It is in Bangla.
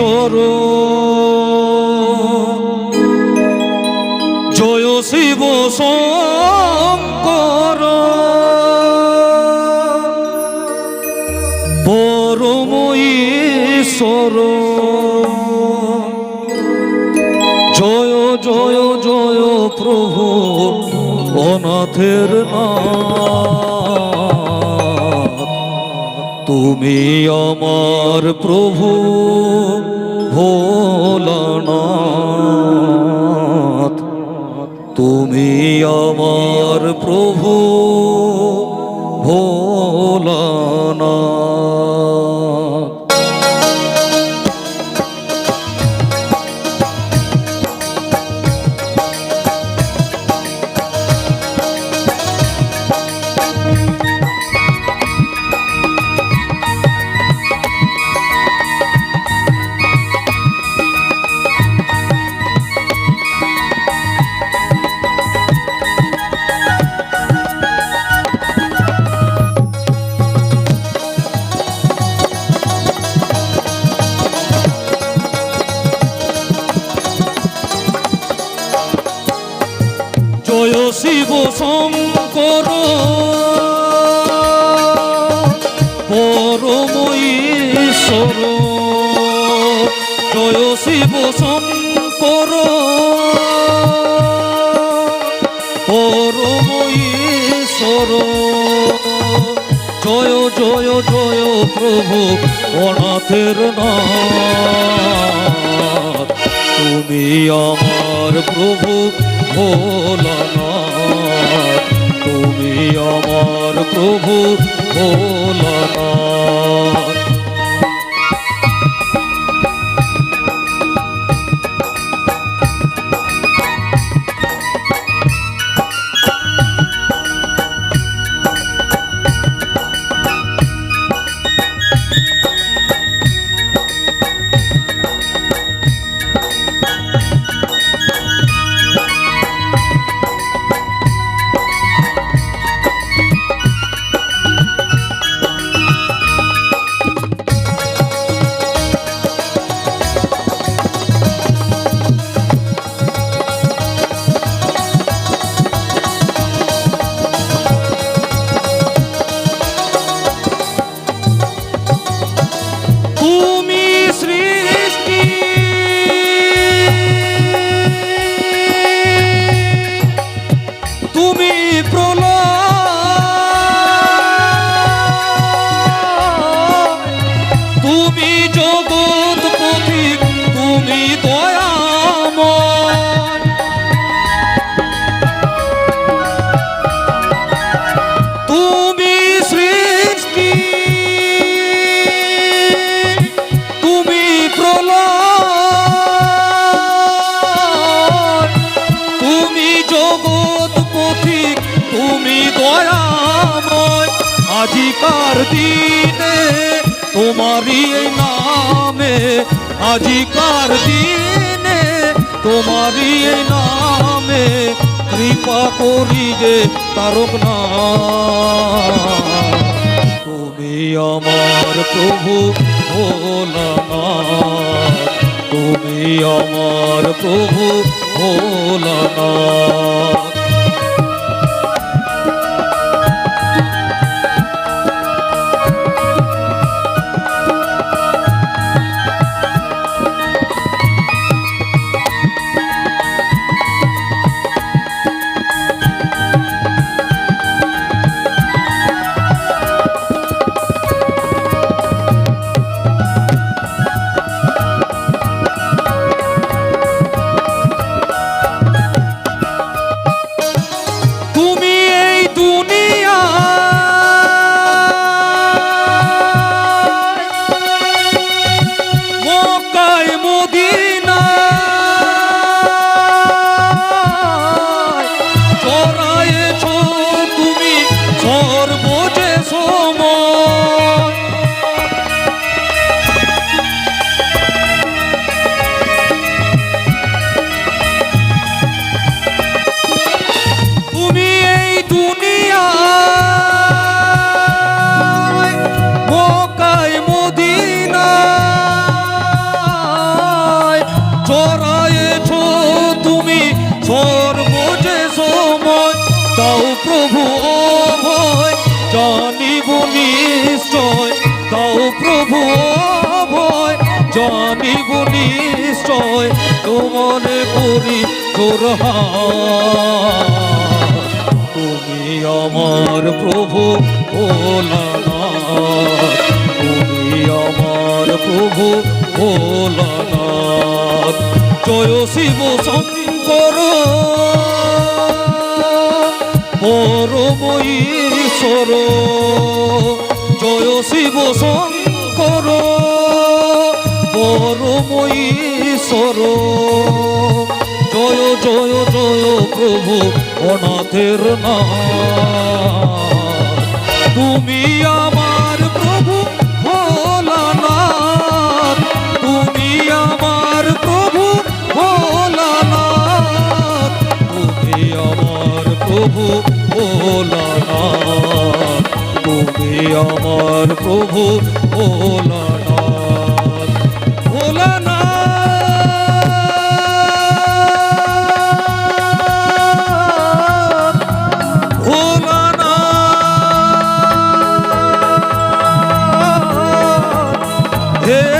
ঈশ্বর জয় শিব শঙ্কর। পরম ঈশ্বর। জয় জয় জয় প্রভু অনাথের নাথ তুমি আমার প্রভু। ভোলানাথ তুমি আমার প্রভু ভোলানাথ শঙ্কর পরম ঈশ্বর জয় শিব শঙ্কর পরম ঈশ্বর জয় জয় জয় প্রভু অনাথের নাথ। তুমি আমার প্রভু ভোলানাথ। তুমি অমর প্রভু ভোলানাথ আজিকার দিনে, তোমারই নামে আজিকার দিনে, তোমারই নামে কৃপা করিবে তারক না তুমি আমার প্রভু ভোলানাথ তুমি আমার প্রভু ভোলানাথ নিশ্চয়, দাও প্রভু অভয় জানিব নিশ্চয়, তোমার করি তোরহা তুমি আমার প্রভু ভোলানাথ, তুমি আমার প্রভু ভোলানাথ। জয় শিব শঙ্কর পরম ঈশ্বর জয় শিব শঙ্কর পরম ঈশ্বর জয় জয় জয় প্রভু অনাথের না তুমি আমার প্রভু ভোলানাথ, তুমি আমার প্রভু ভোলানাথ, তুমি আমার প্রভু ভোলানাথ। আমার প্রভু ভোলানাথ ভোলানাথ ভোলানাথ হে